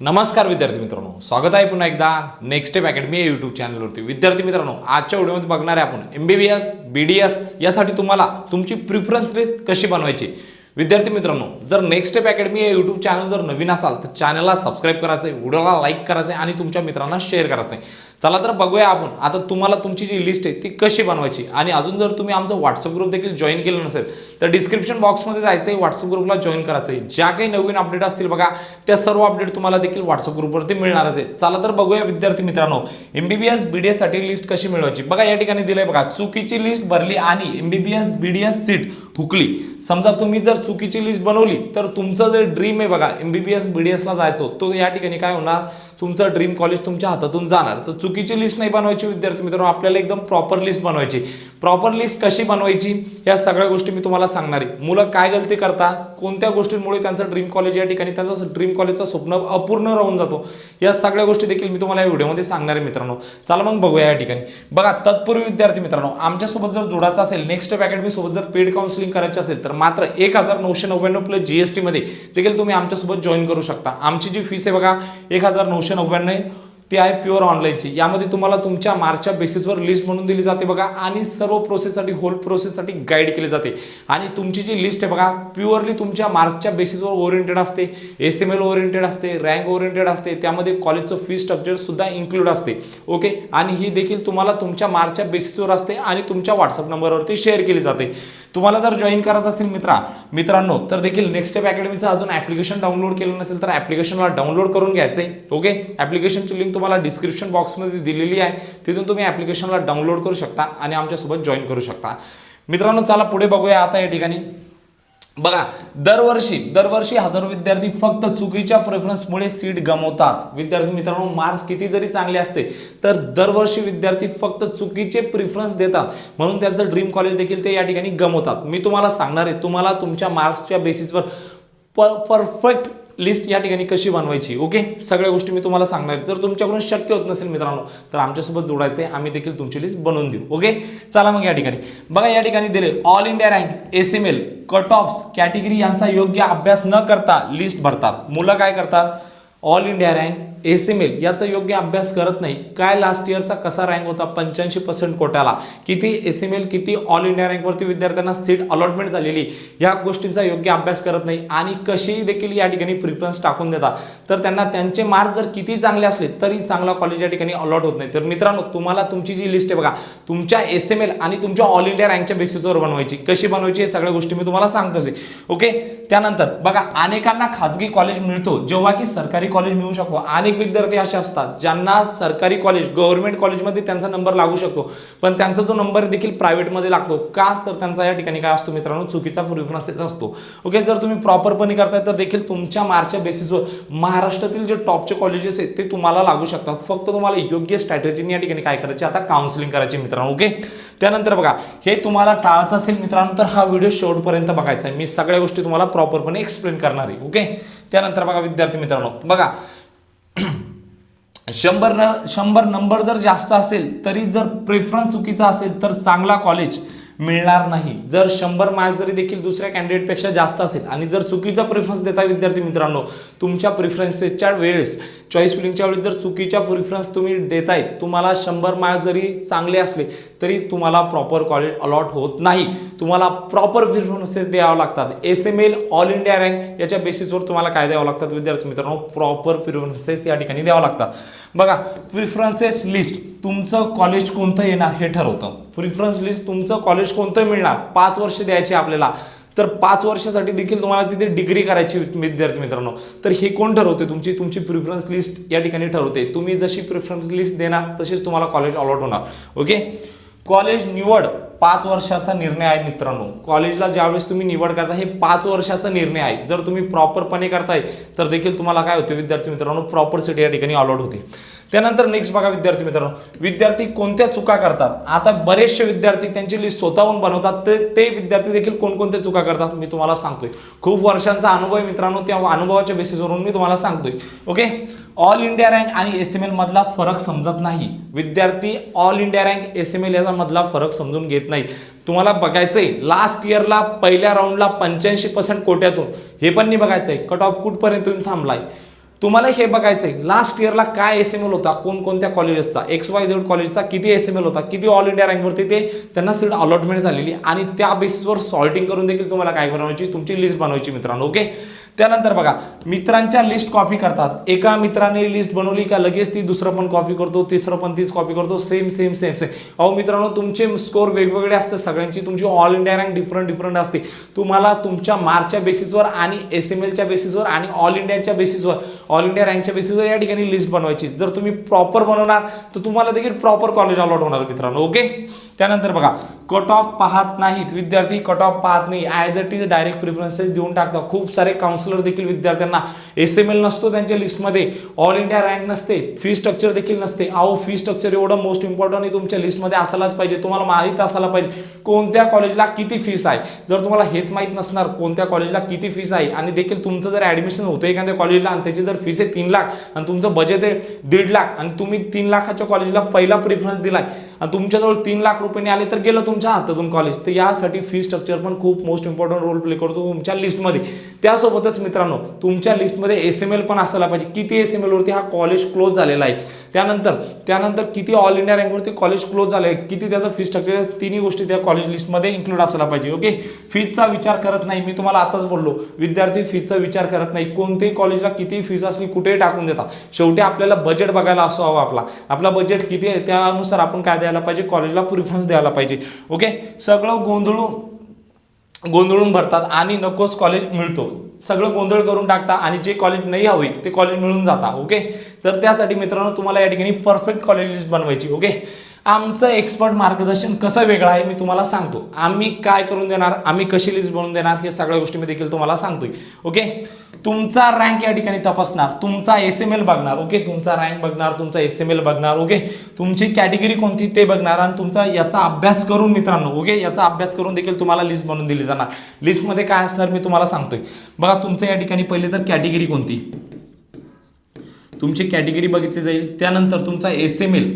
नमस्कार विद्यार्थी मित्रांनो. स्वागत आहे पुन्हा एकदा नेक्स्ट स्टेप अकॅडमी या यूट्यूब चॅनलवरती विद्यार्थी मित्रांनो आजच्या व्हिडिओमध्ये बघणार आहे आपण M B B S B D S यासाठी तुम्हाला तुमची प्रिफरन्स लिस्ट कशी बनवायची? विद्यार्थी मित्रांनो जर नेक्स्ट स्टेप अकॅडमी या यूट्यूब चॅनल जर नवीन असाल तर चॅनलला सबस्क्राईब करायचं आहे व्हिडिओला लाईक करायचं आहे आणि तुमच्या मित्रांना शेअर करायचं आहे चला तर बघूया आपण. आता तुम्हाला तुमची जी लिस्ट आहे ती कशी बनवायची? आणि अजून जर तुम्ही आमचं व्हॉट्सअप ग्रुप देखील जॉईन केलं नसेल तर डिस्क्रिप्शन बॉक्समध्ये जायचं आहे व्हॉट्सअप ग्रुपला जॉईन करायचं आहे ज्या काही नवीन अपडेट असतील बघा त्या सर्व अपडेट तुम्हाला देखील व्हॉट्सअप ग्रुपवरती मिळणारच आहे. चला तर बघूया विद्यार्थी मित्रांनो एमबीबीएस बीडीएससाठी लिस्ट कशी मिळवायची? बघा या ठिकाणी दिलंय बघा चुकीची लिस्ट भरली आणि एमबीबीएस बीडीएस सीट हुकली. समजा तुम्ही जर चुकीची लिस्ट बनवली तर तुमचं जे ड्रीम आहे बघा एमबीबीएस बीडीएसला जायचं तो या ठिकाणी काय होणार? तुमचं ड्रीम कॉलेज तुमच्या हातातून जाणार. तर चुकीची लिस्ट नाही बनवायची विद्यार्थी मित्रांनो आपल्याला एकदम प्रॉपर लिस्ट बनवायची. प्रॉपर लिस्ट कशी बनवायची? या सगळ्या गोष्टी मी तुम्हाला सांगणार आहे. मुलं काय गलती करता? कोणत्या गोष्टींमुळे त्यांचं ड्रीम कॉलेज या ठिकाणी त्यांचं ड्रीम कॉलेजचं स्वप्न अपूर्ण राहून जातो? या सगळ्या गोष्टी देखील मी तुम्हाला या व्हिडिओमध्ये सांगणार आहे मित्रांनो. चला मग बघूया या ठिकाणी. बघा तत्पूर्वी विद्यार्थी मित्रांनो आमच्यासोबत जर जोडायचं असेल नेक्स्ट अकॅडमी सोबत जर पेड काउन्सिलिंग करायची असेल तर मात्र एक हजार नऊशे नव्याण्णव प्लस जीएसटीमध्ये देखील तुम्ही आमच्यासोबत जॉईन करू शकता. आमची जी फीस आहे बघा एक हजार नऊशे नव्याण्णव ती आहे प्युअर ऑनलाईनची यामध्ये तुम्हाला तुमच्या मार्चच्या बेसिसवर लिस्ट म्हणून दिली जाते बघा आणि सर्व प्रोसेससाठी होल प्रोसेससाठी गाईड केली जाते. आणि तुमची जी लिस्ट आहे बघा प्युअरली तुमच्या मार्कच्या बेसिसवर ओरिएंटेड असते एस एम एल ओरिएंटेड असते रँक ओरिएंटेड असते त्यामध्ये कॉलेजचं फी स्ट्रक्चरसुद्धा इन्क्लूड असते. ओके आणि ही देखील तुम्हाला तुमच्या मार्कच्या बेसिसवर असते आणि तुमच्या व्हॉट्सअप नंबरवरती शेअर केली जाते. तुम्हाला जर जॉईन करायचं असेल मित्रा मित्रांनो तर देखील नेक्स्ट स्टेप अकॅडमीचं अजून ॲप्लिकेशन डाउनलोड केलं नसेल तर ॲप्लिकेशनला डाउनलोड करून घ्यायचं आहे ओके ॲप्लिकेशनची लिंक तुम्हाला डिस्क्रिप्शन बॉक्समध्ये दिलेली आहे तिथून तुम्ही ॲप्लिकेशनला डाउनलोड करू शकता आणि आमच्यासोबत जॉईन करू शकता. मित्रांनो चला पुढे बघूया आता या ठिकाणी. बघा दरवर्षी दरवर्षी हजारो विद्यार्थी फक्त चुकीच्या प्रेफरन्समुळे सीट गमवतात. विद्यार्थी मित्रांनो मार्क्स किती जरी चांगले असते तर दरवर्षी विद्यार्थी फक्त चुकीचे प्रिफरन्स देतात. म्हणून त्यांचं ड्रीम कॉलेज देखील ते या ठिकाणी गमवतात. मी तुम्हाला सांगणार आहे तुम्हाला तुमच्या मार्क्सच्या बेसिसवर पर परफेक्ट लिस्ट या ठिकाणी कशी बनवायची? ओके? सगळ्या गोष्टी मी तुम्हाला सांगणार आहे. जर तुमच्याकडून शक्य होत नसेल मित्रांनो तर आमच्यासोबत जोडायचं आहे आम्ही देखील तुमची लिस्ट बनवून देऊ. ओके? चला मग या ठिकाणी. बघा या ठिकाणी दिले. All India rank S M L cut offs category यांचा योग्य अभ्यास न करता लिस्ट भरतात. मुलं काय करतात? All India rank S M L याचा योग्य अभ्यास करत नाही. काय लास्ट इयरचा कसा रँक होता? पंच्याऐंशी पर्सेंट कोट्याला. किती एस एम एल किती ऑल इंडिया रँकवरती विद्यार्थ्यांना सीट अलॉटमेंट झालेली? या गोष्टींचा योग्य अभ्यास करत नाही आणि कशीही देखील या ठिकाणी प्रिफरन्स टाकून देतात. तर त्यांना त्यांचे मार्क जर किती चांगले असले तरी चांगला कॉलेज या ठिकाणी अलॉट होत नाही. तर मित्रांनो तुम्हाला तुमची जी लिस्ट आहे बघा तुमच्या एस एम एल आणि तुमच्या ऑल इंडिया रँकच्या बेसिसवर बनवायची. कशी बनवायची हे सगळ्या गोष्टी मी तुम्हाला सांगतोच आहे. ओके त्यानंतर बघा अनेकांना खाजगी कॉलेज मिळतो. जेव्हा की सरकारी कॉलेज मिळू शकतो. अनेक विद्यार्थी असे असतात ज्यांना सरकारी कॉलेज गव्हर्नमेंट कॉलेजमध्ये त्यांचा नंबर लागू शकतो. पण त्यांचा जो नंबर देखील प्रायव्हेटमध्ये लागतो. का? तर त्यांचा या ठिकाणी काय असतो मित्रांनो? चुकीचा प्रिफरन्सेस असतो. ओके जर तुम्ही प्रॉपरपणे करताय तर देखील तुमच्या मार्कच्या बेसिसवर महाराष्ट्रातील जे टॉपचे कॉलेजेस आहेत ते तुम्हाला लागू शकतात. फक्त तुम्हाला योग्य स्ट्रॅटेजीने या ठिकाणी काय करायचे? आता काउन्सिलिंग करायची मित्रांनो. ओके त्यानंतर बघा हे तुम्हाला टाळायचं असेल मित्रांनो तर हा व्हिडिओ शेवटपर्यंत बघायचा आहे. मी सगळ्या गोष्टी तुम्हाला प्रॉपरपणे एक्सप्लेन करणार आहे ओके त्यानंतर बघा विद्यार्थी मित्रांनो बघा. शंभर न शंभर नंबर जर जास्त असेल तरी जर प्रेफरन्स चुकीचा असेल तर चांगला कॉलेज मिळणार नाही. जर शंभर मार्क जरी देखील दुसऱ्या कॅन्डिडेटपेक्षा जास्त असेल आणि जर चुकीचा प्रेफरन्स देता विद्यार्थी मित्रांनो तुमच्या प्रिफरन्सेसच्या वेळेस चॉईस फिलिंगच्या वेळेस जर चुकीच्या प्रिफरन्स तुम्ही देतायत तुम्हाला शंभर मार्क जरी चांगले असले तरी तुम्हाला प्रॉपर कॉलेज अलॉट होत नाही. तुम्हाला प्रॉपर प्रिफरन्सेस द्यावं लागतात. S M L all India rank याच्या बेसिसवर तुम्हाला काय द्यावं लागतात विद्यार्थी मित्रांनो? प्रॉपर प्रिफरन्सेस या ठिकाणी द्यावं लागतात. बघा प्रिफरन्सेस लिस्ट तुमचं कॉलेज कोणतं येणार हे ठरवतं. प्रिफरन्स लिस्ट तुमचं कॉलेज कोणतं मिळणार? पाच वर्ष द्यायचे आपल्याला. तर पाच वर्षासाठी देखील तुम्हाला तिथे डिग्री करायची विद्यार्थी मित्रांनो. तर हे कोण ठरवते तुमची? तुमची प्रिफरन्स लिस्ट या ठिकाणी ठरवते तुम्ही जशी प्रिफरन्स लिस्ट देणार तशीच तुम्हाला कॉलेज अलॉट होणार. ओके कॉलेज निवड पाच वर्षाचा निर्णय आहे मित्रांनो. कॉलेजला ज्यावेळेस तुम्ही निवड करता हे पाच वर्षाचा निर्णय आहे. जर तुम्ही प्रॉपरपणे करताय तर देखील तुम्हाला काय होते विद्यार्थी मित्रांनो प्रॉपर सिटी या ठिकाणी अलॉट होते. त्यानंतर नेक्स्ट बघा विद्यार्थी मित्रांनो. विद्यार्थी कोणत्या चुका करतात? आता बरेचसे विद्यार्थी त्यांची लिस्ट स्वतःहून बनवतात. ते ते विद्यार्थी देखील कोणकोणत्या चुका करतात मी तुम्हाला सांगतोय. खूप वर्षांचा अनुभव आहे मित्रांनो त्या अनुभवाच्या बेसिसवरून मी तुम्हाला सांगतोय. ओके ऑल इंडिया रँक आणि एस एम एल मधला फरक समजत नाही. विद्यार्थी all India rank S M L याचा मधला फरक समजून घेत नाही. तुम्हाला बघायचंय लास्ट इयरला पहिल्या राऊंडला पंच्याऐंशी पर्सेंट कोट्यातून. हे पण नाही बघायचंय. कट ऑफ कुठपर्यंत येऊन थांबलाय? तुम्हाला हे बघायचं आहे लास्ट इयरला काय एस एम एल होता? कोणकोणत्या कॉलेजेसचा एक्स वाय झेड कॉलेजचा किती एस एम एल होता? किती ऑल इंडिया रँकवरती ते त्यांना सीट अलॉटमेंट झालेली आणि त्या बेसिसवर सॉल्टिंग करून देखील तुम्हाला काय बनवायची? तुमची लिस्ट बनवायची मित्रांनो ओके त्यानंतर बघा मित्रांच्या लिस्ट कॉपी करतात. एका मित्राने लिस्ट बनवली का लगेच ती दुसरं पण कॉपी करतो तिसरं पण तीच कॉपी करतो सेम सेम सेम सेम अहो मित्रांनो तुमचे स्कोर वेगवेगळे असते सगळ्यांची तुमची all India rank different different असते. तुम्हाला तुमच्या मार्कच्या बेसिसवर आणि एस एम एलच्या बेसिसवर आणि ऑल इंडियाच्या बेसिसवर ऑल इंडिया रँकच्या बेसिसवर या ठिकाणी लिस्ट बनवायची. जर तुम्ही प्रॉपर बनवणार तर तुम्हाला देखील प्रॉपर कॉलेज अलॉट होणार मित्रांनो ओके त्यानंतर बघा कट ऑफ पाहत नाहीत. विद्यार्थी कट ऑफ पाहत नाही. As it is direct preferences देऊन टाकतात. खूप सारे काउन्सिल काउन्सिलर देखील विद्यार्थ्यांना एस एम एल नसतो त्यांच्या लिस्टमध्ये ऑल इंडिया रँक नसते. फी स्ट्रक्चर देखील नसते. अहो फी स्ट्रक्चर एवढं मोस्ट इम्पॉर्टंट आहे तुमच्या लिस्टमध्ये असायलाच पाहिजे. तुम्हाला माहीत असायला पाहिजे. कोणत्या कॉलेजला किती फीस आहे? जर तुम्हाला हेच माहीत नसणार कोणत्या कॉलेजला किती फीस आहे आणि देखील तुमचं जर ॲडमिशन होतं एखाद्या कॉलेजला आणि त्याची जर फीस आहे तीन लाख आणि तुमचं बजेट आहे दीड लाख आणि तुम्ही तीन लाखाच्या कॉलेजला पहिला प्रिफरन्स दिलाय आणि तुमच्याजवळ तीन लाख रुपये आले तर गेलं तुमच्या हातातून कॉलेज तर यासाठी फी स्ट्रक्चर पण खूप मोस्ट इम्पॉर्टंट रोल प्ले करतो तुमच्या लिस्टमध्ये त्यासोबतच मित्रांनो तुमच्या लिस्टमध्ये एस एम एल पण असायला पाहिजे. किती एस एम एलवरती हा कॉलेज क्लोज झालेला आहे? त्यानंतर त्यानंतर किती ऑल इंडिया रँकवरती कॉलेज क्लोज झालं आहे किती त्याचं फी स्ट्रक्चर तिन्ही गोष्टी त्या कॉलेज लिस्टमध्ये इन्क्लूड असायला पाहिजे ओके फीजचा विचार करत नाही. मी तुम्हाला आताच बोललो. विद्यार्थी फीजचा विचार करत नाही. कोणत्याही कॉलेजला किती फीज असली कुठेही टाकून देतात. शेवटी आपल्याला बजेट बघायला असो हवा आपला. आपला बजेट किती आहे? त्यानुसार आपण काय द्यायला पाहिजे कॉलेजला प्रिफरन्स द्यायला पाहिजे. ओके सगळं गोंधळून गोंधळून भरतात आणि नकोच कॉलेज मिळतो. सगळं गोंधळ करून टाकता आणि जे कॉलेज नाही हवे ते कॉलेज मिळून जाता. ओके तर त्यासाठी मित्रांनो तुम्हाला या ठिकाणी परफेक्ट कॉलेज लिस्ट बनवायची. ओके आमचं एक्सपर्ट मार्गदर्शन कसं वेगळं आहे मी तुम्हाला सांगतो. आम्ही काय करून देणार आम्ही कशी लिस्ट बनवून देणार हे सगळ्या गोष्टी मी देखील तुम्हाला सांगतोय. ओके तुमचा रँक या ठिकाणी तपासणार तुमचा एस एम एल बघणार ओके तुमचा रँक बघणार तुमचा एस एम एल बघणार ओके तुमची कॅटेगरी कोणती ते बघणार आणि तुमचा याचा अभ्यास करून मित्रांनो ओके याचा अभ्यास करून देखील तुम्हाला लिस्ट बनवून दिली जाणार. लिस्टमध्ये काय असणार मी तुम्हाला सांगतोय. बघा तुमचं या ठिकाणी पहिले तर कॅटेगरी कोणती? तुमची कॅटेगरी बघितली जाईल त्यानंतर तुमचा एस एम एल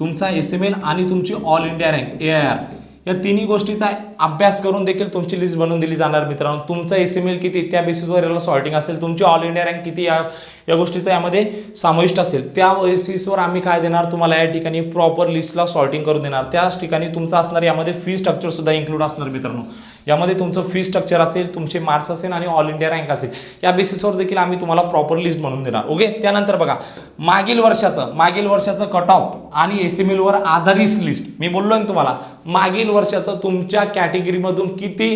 तुमचा एस एम एल आणि तुमची all India rank A I R या तिन्ही गोष्टीचा अभ्यास करून देखील तुमची लिस्ट बनवून दिली जाणार मित्रांनो. तुमचा एस एम एल किती त्या बेसिसवर याला सॉर्टिंग असेल तुमची ऑल इंडिया रँक किती या या गोष्टीचा यामध्ये समाविष्ट असेल. त्या बेसिसवर आम्ही काय देणार? तुम्हाला या ठिकाणी प्रॉपर लिस्टला सॉर्टिंग करून देणार. त्याच ठिकाणी तुमचा असणार यामध्ये फी स्ट्रक्चरसुद्धा इन्क्लूड असणार मित्रांनो. यामध्ये तुमचं फी स्ट्रक्चर असेल तुमचे मार्क्स असेल आणि ऑल इंडिया रँक असेल. या बेसिसवर देखील आम्ही तुम्हाला प्रॉपर लिस्ट बनवून देणार. ओके त्यानंतर बघा मागील वर्षाचं मागील वर्षाचं कट ऑफ आणि एस एम एलवर आधारित लिस्ट मी बोललो ना तुम्हाला मागील वर्षाचं तुमच्या कॅटेगरीमधून किती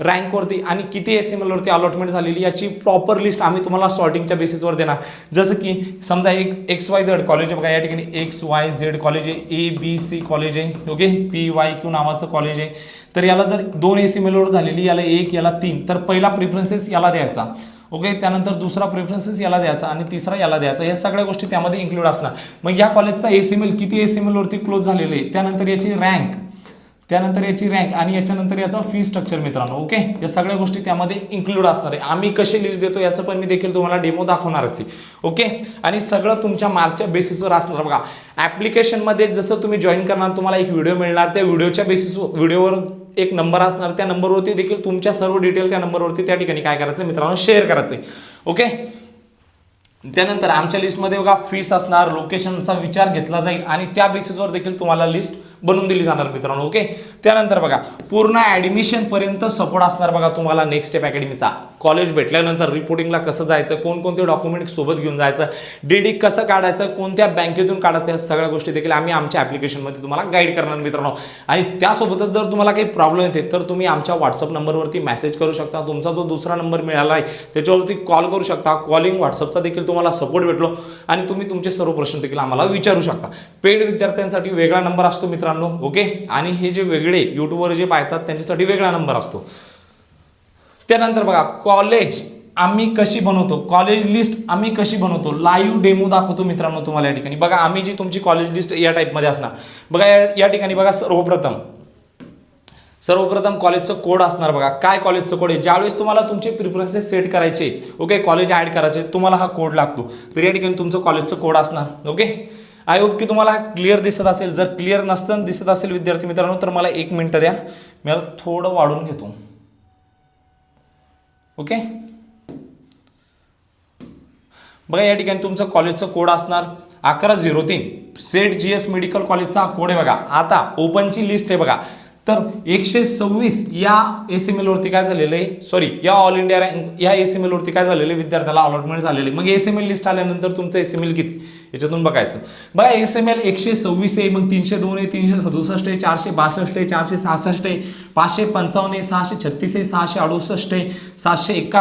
रँकवरती आणि किती एस एम एलवरती अलॉटमेंट झालेली याची प्रॉपर लिस्ट आम्ही तुम्हाला सॉर्टिंगच्या बेसिसवर देणार. जसं की समजा एक एक्स वाय झेड कॉलेज आहे बघा या ठिकाणी एक्स वाय झेड कॉलेज आहे ए बी सी कॉलेज आहे ओके पी वाय क्यू नावाचं कॉलेज आहे. तर याला जर दोन एस एम एलवर झालेली याला एक याला तीन तर पहिला प्रिफरन्सेस याला द्यायचा ओके त्यानंतर दुसरा प्रेफरन्सेस याला द्यायचा आणि तिसरा याला द्यायचा. या सगळ्या गोष्टी त्यामध्ये इन्क्लूड असणार. मग या कॉलेजचा एस एम एल किती एस एम एलवरती क्लोज झालेले आहे? त्यानंतर याची रँक त्यानंतर याची रँक आणि याच्यानंतर याचा फी स्ट्रक्चर मित्रांनो ओके या सगळ्या गोष्टी त्यामध्ये इन्क्लूड असणार आहे. आम्ही कशी लिस्ट देतो याचं पण मी देखील तुम्हाला डेमो दाखवणारच आहे ओके आणि सगळं तुमच्या मार्कच्या बेसिसवर असणार बघा. ॲप्लिकेशनमध्ये जसं तुम्ही जॉईन करणार तुम्हाला एक व्हिडिओ मिळणार. त्या व्हिडिओच्या बेसिस व्हिडिओवर एक नंबर असणार. त्या नंबरवरती देखील तुमच्या सर्व डिटेल त्या नंबरवरती त्या ठिकाणी काय करायचं मित्रांनो शेअर करायचं ओके त्यानंतर आमच्या लिस्टमध्ये बघा फीस असणार लोकेशनचा विचार घेतला जाईल आणि त्या बेसिसवर देखील तुम्हाला लिस्ट बनवून दिली जाणार मित्रांनो ओके त्यानंतर बघा पूर्ण ॲडमिशनपर्यंत सपोर्ट असणार बघा तुम्हाला नेक्स्ट स्टेप अकॅडमीचा कॉलेज भेटल्यानंतर रिपोर्टिंगला कसं जायचं कोणकोणते डॉक्युमेंट सोबत घेऊन जायचं डीडी कसं काढायचं कोणत्या बँकेतून काढायचं या सगळ्या गोष्टी देखील आम्ही आमच्या ॲप्लिकेशनमध्ये तुम्हाला गाईड करणार मित्रांनो. आणि त्यासोबतच जर तुम्हाला काही प्रॉब्लेम येते तर तुम्ही आमच्या व्हॉट्सअप नंबरवरती मेसेज करू शकता. तुमचा जो दुसरा नंबर मिळाला आहे त्याच्यावरती कॉल करू शकता. कॉलिंग व्हॉट्सअपचा देखील तुम्हाला सपोर्ट भेटलो आणि तुम्ही तुमचे सर्व प्रश्न देखील आम्हाला विचारू शकता. पेड विद्यार्थ्यांसाठी वेगळा नंबर असतो मित्रांनो ओके आणि हे जे वेगळे यूट्यूबवर जे पाहतात त्यांच्यासाठी वेगळा नंबर असतो. त्यानंतर बघा कॉलेज आम्ही कशी बनवतो? कॉलेज लिस्ट आम्ही कशी बनवतो? लाईव्ह डेमो दाखवतो मित्रांनो तुम्हाला या ठिकाणी. बघा आम्ही जी तुमची कॉलेज लिस्ट या टाईपमध्ये असणार. बघा या- या ठिकाणी बघा सर्वप्रथम सर्वप्रथम कॉलेजचं कोड असणार बघा. काय कॉलेजचं कोड आहे? ज्यावेळेस तुम्हाला तुमचे प्रिफरन्सेस सेट करायचे ओके कॉलेज ॲड करायचे तुम्हाला हा कोड लागतो. तर या ठिकाणी तुमचं कॉलेजचं कोड असणार ओके आय होप की तुम्हाला हा क्लिअर दिसत असेल. जर क्लिअर नसतं दिसत असेल विद्यार्थी मित्रांनो तर मला एक मिनटं द्या. मी थोडं वाढून घेतो. ओके? बघा या ठिकाणी तुमचं कॉलेजचं कोड असणार. अकरा झिरो तीन. Seth G S medical college code आहे बघा. आता ओपनची लिस्ट आहे बघा. तर एकशे सव्वीस या एस एम एलवरती काय झालेलं आहे? सॉरी या ऑल इंडिया रँक या एस एम एलवरती काय झालेलं आहे? विद्यार्थ्याला अलॉटमेंट झालेली मग एस एम एल लिस्ट आल्यानंतर तुमचं एस एम एल किती? याच्यातून बघायचं. बघा एस एम एल एकशे सव्वीस आहे मग तीनशे दोन आहे तीनशे सदुसष्ट आहे चारशे बासष्ट आहे चारशे सहासष्ट आहे पाचशे पंचावन्न आहे सहाशे छत्तीस आहे सहाशे अडुसष्ट आहे सातशे एका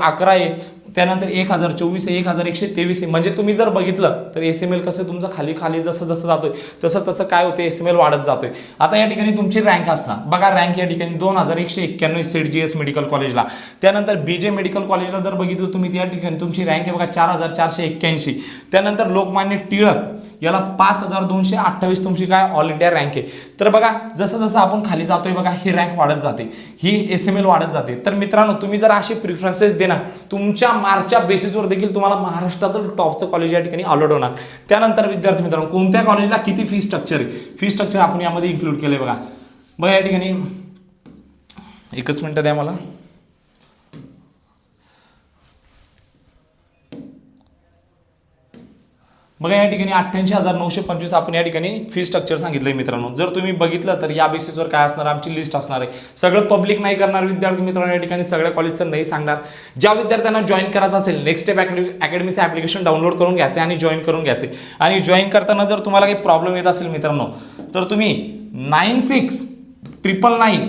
अकरा आहे त्यानंतर एक हजार चोवीस आहे एक हजार एकशे तेवीस आहे. म्हणजे तुम्ही जर बघितलं तर एस एम एल कसं तुमचं खाली खाली जसं जसं जातोय तसं तसं काय होतं एस एम एल वाढत जातोय. आता या ठिकाणी तुमची रँक असणार. बघा रँक या ठिकाणी दोन हजार एकशे एक्क्याण्णव सेट जी एस मेडिकल कॉलेजला त्यानंतर बी जे मेडिकल कॉलेजला जर बघितलं तुम्ही त्या ठिकाणी तुमची रँक आहे बघा चार हजार चारशे एक्क्याऐंशी. त्यानंतर लोकमान्य टिळक याला पाच हजार दोनशे अठ्ठावीस तुमची काय ऑल इंडिया रँक आहे. तर बघा जसं जसं आपण खाली जातोय बघा ही रँक वाढत जाते. ही एस एम एल वाढत जाते. तर मित्रांनो तुम्ही जर असे प्रिफरन्सेस देणार तुमच्या मार्कच्या बेसिसवर देखील तुम्हाला महाराष्ट्रातील टॉपचं कॉलेज या ठिकाणी अलॉट होणार. त्यानंतर विद्यार्थी मित्रांनो कोणत्या कॉलेजला किती फी स्ट्रक्चर आहे? फी स्ट्रक्चर आपण यामध्ये इन्क्लूड केलं आहे बघा. बघा या ठिकाणी. एकच मिनटं द्या मला. बघा या ठिकाणी अठ्ठ्याऐंशी हजार नऊशे पंचवीस आपण या ठिकाणी फी स्ट्रक्चर सांगितलंय मित्रांनो. जर तुम्ही बघितलं तर या बेसिसवर काय असणार आमची लिस्ट असणार आहे. सगळं पब्लिक नाही करणार विद्यार्थी मित्रांनो या ठिकाणी सगळ्या कॉलेजचं नाही सांगणार. ज्या विद्यार्थ्यांना जॉईन करायचं असेल नेक्स्ट स्टेप अकॅडमीचं ॲप्लिकेशन डाउनलोड करून घ्यायचं आणि जॉईन करून घ्यायचे. आणि जॉईन करताना जर तुम्हाला काही प्रॉब्लेम येत असेल मित्रांनो तर तुम्ही nine six triple nine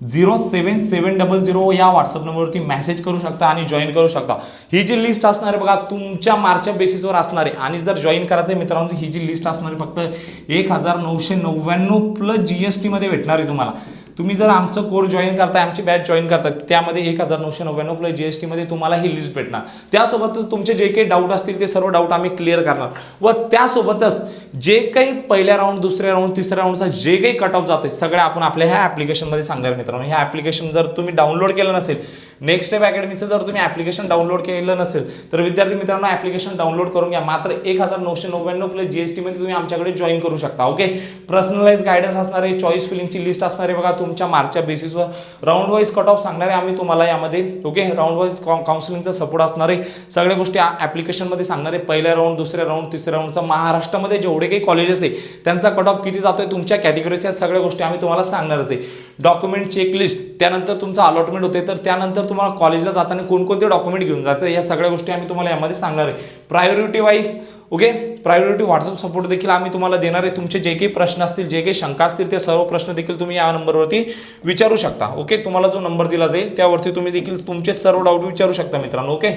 zero seven seven double zero या व्हॉट्सअप नंबरवरती मेसेज करू शकता आणि जॉईन करू शकता. ही जी लिस्ट असणार आहे बघा तुमच्या मार्चच्या बेसिसवर असणार आहे. आणि जर जॉईन करायचं आहे मित्रांनो ही जी लिस्ट असणार आहे फक्त एक हजार नऊशे नव्याण्णव प्लस जी एस टीमध्ये भेटणार आहे तुम्हाला. तुम्ही जर आमचं कोर जॉईन करताय आमची बॅच जॉईन करताय त्यामध्ये एक हजार नऊशे नव्याण्णव प्लस जी एस टीमध्ये तुम्हाला ही लिस्ट भेटणार. त्यासोबतच तुमचे जे काही डाऊट असतील ते सर्व डाऊट आम्ही क्लिअर करणार. व त्यासोबतच जे काही पहिल्या राऊंड दुसऱ्या राऊंड तिसऱ्या राऊंडचा जे काही कट ऑफ जाते सगळं आपण आपल्या ह्या ॲप्लिकेशनमध्ये सांगणार मित्रांनो. ह्या ॲप्लिकेशन जर तुम्ही डाउनलोड केलं नसेल नेक्स्ट स्टेप अकॅडमीचं जर तुम्ही ॲप्लिकेशन डाउनलोड केलं नसेल तर विद्यार्थी मित्रांनो ॲप्लिकेशन डाउनलोड करून घ्या. मात्र एक हजार नऊशे नव्याण्णव प्लस जी एस टीमध्ये तुम्ही आमच्याकडे जॉईन करू शकता ओके पर्सनलाइज गायडन्स असणारे चॉईस फिलिंगची लिस्ट असणारे बघा तुमच्या मार्चच्या बेसिसवर राऊंड वाईज कट ऑफ सांगणारे आम्ही तुम्हाला यामध्ये ओके राऊंड वाईज काउन्सिलिंगचा सपोर्ट असणार आहे. सगळ्या गोष्टी ॲप्लिकेशनमध्ये सांगणारे पहिल्या राऊंड दुसऱ्या राऊंड तिसऱ्या राऊंडचा महाराष्ट्रामध्ये जेवढं काही कॉलेजेस आहे त्यांचा कट ऑफ किती जातोय तुमच्या कॅटेगरीच्या सगळ्या गोष्टी आम्ही तुम्हाला सांगणारच आहे. डॉक्युमेंट चेकलिस्ट त्यानंतर तुमचं अलॉटमेंट होते तर त्यानंतर तुम्हाला कॉलेजला जाताना कोणकोणते डॉक्युमेंट घेऊन जायचं या सगळ्या गोष्टी आम्ही तुम्हाला यामध्ये सांगणार आहे. Priority wise okay priority WhatsApp support देखील आम्ही तुम्हाला देणार आहे. तुमचे जे काही प्रश्न असतील जे काही शंका असतील ते सर्व प्रश्न देखील तुम्ही या नंबरवरती विचारू शकता ओके तुम्हाला जो नंबर दिला जाईल त्यावरती तुम्ही देखील तुमचे सर्व डाऊट विचारू शकता मित्रांनो ओके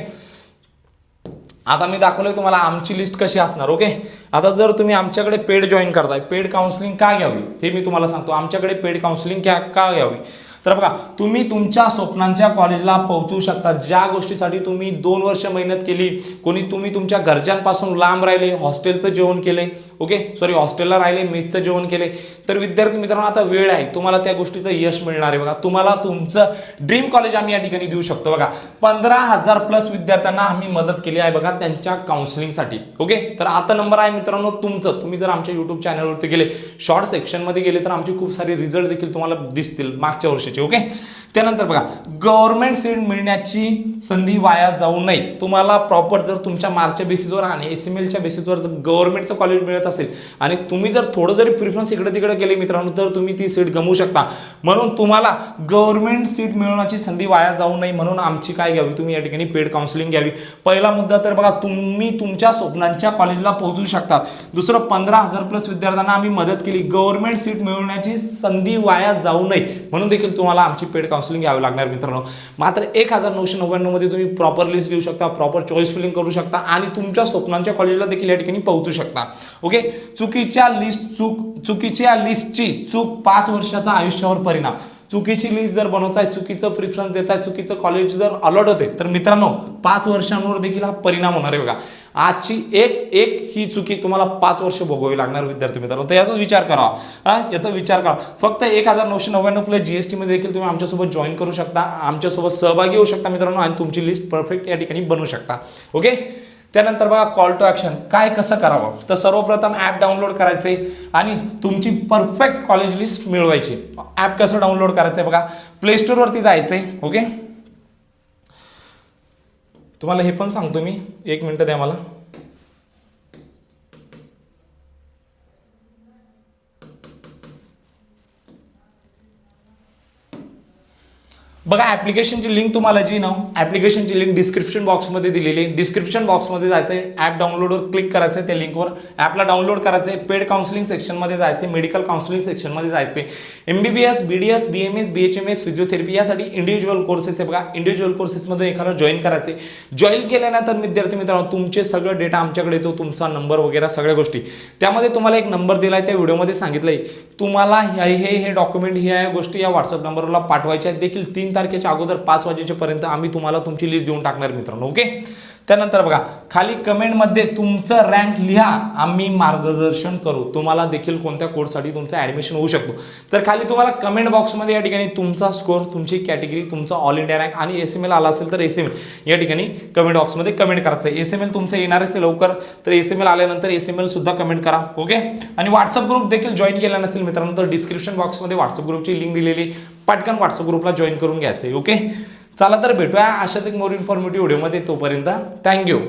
आता मी दाखवलंय तुम्हाला आमची लिस्ट कशी असणार ओके आता जर तुम्ही आमच्याकडे पेड जॉईन करताय पेड काउन्सिलिंग का घ्यावी? हे मी तुम्हाला सांगतो. आमच्याकडे पेड काउन्सिलिंग का घ्यावी? तर बघा तुम्ही तुमच्या स्वप्नांच्या कॉलेजला पोहोचू शकता. ज्या गोष्टीसाठी तुम्ही दोन वर्ष मेहनत केली कोणी तुम्ही तुमच्या घरच्यांपासून लांब राहिले हॉस्टेलचं जेवण केले ओके सॉरी हॉस्टेलला राहिले मेसचं जेवण केले. तर विद्यार्थी मित्रांनो आता वेळ आहे. तुम्हाला त्या गोष्टीचं यश मिळणार आहे बघा. तुम्हाला तुमचं ड्रीम कॉलेज आम्ही या ठिकाणी देऊ शकतो बघा. पंधरा हजार प्लस विद्यार्थ्यांना आम्ही मदत केली आहे बघा त्यांच्या काउन्सिलिंगसाठी ओके तर आता नंबर आहे मित्रांनो तुमचं. तुम्ही जर आमच्या युट्यूब चॅनलवरती गेले शॉर्ट सेक्शनमध्ये गेले तर आमचे खूप सारे रिझल्ट देखील तुम्हाला दिसतील मागच्या वर्षी. वर्षीचे ओके त्यानंतर बघा गव्हर्नमेंट सीट मिळण्याची संधी वाया जाऊ नये. तुम्हाला प्रॉपर जर तुमच्या मार्चच्या बेसिसवर आणि एस एम एलच्या बेसिसवर जर गव्हर्नमेंटचं कॉलेज मिळत असेल आणि तुम्ही जर थोडं जरी प्रिफरन्स इकडे तिकडे केले मित्रांनो तर तुम्ही ती सीट गमवू शकता. म्हणून तुम्हाला गव्हर्नमेंट सीट मिळवण्याची संधी वाया जाऊ नये म्हणून आमची काय घ्यावी? तुम्ही या ठिकाणी पेड काउन्सिलिंग घ्यावी. पहिला मुद्दा तर बघा तुम्ही तुमच्या स्वप्नांच्या कॉलेजला पोहोचू शकता. दुसरं पंधरा हजार प्लस विद्यार्थ्यांना आम्ही मदत केली. गव्हर्नमेंट सीट मिळवण्याची संधी वाया जाऊ नये म्हणून देखील तुम्हाला आमची पेड काउन्सिलिंग घ्यावी लागणार मित्रांनो. मात्र एक हजार नऊशे नव्याण्णवमध्ये तुम्ही प्रॉपर लिस्ट घेऊ शकता प्रॉपर चॉईस फिलिंग करू शकता आणि तुमच्या स्वप्नांच्या कॉलेजला देखील या ठिकाणी पोहोचू शकता. ओके चुकीच्या लिस्ट चूक चुकीच्या लिस्टची चूक पाच वर्षाचा आयुष्यावर परिणाम. चुकीची लिस्ट जर बनवताय चुकीचं प्रिफरन्स देताय चुकीचं कॉलेज जर अलॉट होते तर मित्रांनो पाच वर्षांवर देखील हा परिणाम होणार आहे बघा. आजची एक एक ही चुकी तुम्हाला पाच वर्ष भोगावी लागणार विद्यार्थी मित्रांनो. तर याचा विचार करावा हा याचा विचार करा. फक्त एक हजार नऊशे नव्याण्णव प्लस जीएसटीमध्ये देखील तुम्ही आमच्यासोबत जॉईन करू शकता आमच्यासोबत सहभागी होऊ शकता मित्रांनो आणि तुमची लिस्ट परफेक्ट या ठिकाणी बनवू शकता. ओके त्यानंतर बघा कॉल टू ॲक्शन काय कसं करावं? तर सर्वप्रथम ॲप डाउनलोड करायचे आणि तुमची परफेक्ट कॉलेज लिस्ट मिळवायची. ॲप कसं डाउनलोड करायचं आहे बघा? प्ले स्टोरवरती जायचं आहे ओके तुम्हाला हे पण सांगतो मी. एक मिनटं द्या मला. बघा ॲप्लिकेशनची लिंक तुम्हाला जी ना ॲप्लिकेशनची लिंक डिस्क्रिप्शन बॉक्समध्ये दिलेली आहे. डिस्क्रिप्शन बॉक्समध्ये जायचं आहे ॲप डाउनलोडवर क्लिक करायचं आहे त्या लिंकवर ॲपला डाउनलोड करायचं आहे पेड काउन्सिलिंग सेक्शनमध्ये जायचं आहे मेडिकल काउन्सिलिंग सेक्शनमध्ये जायचं आहे M B B S B D S B M S B H M S physiotherapy यासाठी इंडिव्हिज्युअल कोर्सेस आहे बघा. इंडिव्हिज्युअल कोर्सेसमध्ये एखादा जॉईन करायचे जॉईन केल्यानंतर विद्यार्थी मित्रांनो तुमचे सगळं डेटा आमच्याकडे येतो. तुमचा नंबर वगैरे सगळ्या गोष्टी. त्यामध्ये तुम्हाला एक नंबर दिला आहे त्या व्हिडिओमध्ये सांगितलं आहे तुम्हाला हे हे डॉक्युमेंट ह्या गोष्टी या व्हॉट्सअप नंबरला पाठवायच्या आहेत. देखील तीन तारखेच्या अगोदर पाच वाजेच्यापर्यंत आम्ही तुम्हाला तुमची लिस्ट देऊन टाकणार मित्रांनो ओके त्यानंतर बघा खाली कमेंटमध्ये तुमचं रँक लिहा आम्ही मार्गदर्शन करू. तुम्हाला देखील कोणत्या कोर्ससाठी तुमचं ॲडमिशन होऊ शकतो. तर खाली तुम्हाला कमेंट बॉक्समध्ये या ठिकाणी तुमचा स्कोर तुमची कॅटेगरी तुमचा ऑल इंडिया रँक आणि एस एम एल आला असेल तर एस एम एल या ठिकाणी कमेंट बॉक्समध्ये कमेंट करायचं आहे. एस एम एल तुमचं येणार असेल लवकर तर एस एम एल आल्यानंतर एस एम एल सुद्धा कमेंट करा ओके आणि व्हॉट्सअप ग्रुप देखील जॉईन केला नसेल मित्रांनो तर डिस्क्रिप्शन बॉक्समध्ये व्हॉट्सअप ग्रुपची लिंक दिलेली पटकन व्हॉट्सअप ग्रुपला जॉईन करून घ्यायचं आहे ओके चला तर भेटूया अशाच एक मोर इन्फॉर्मेटिव्ह व्हिडिओमध्ये तोपर्यंत. थँक्यू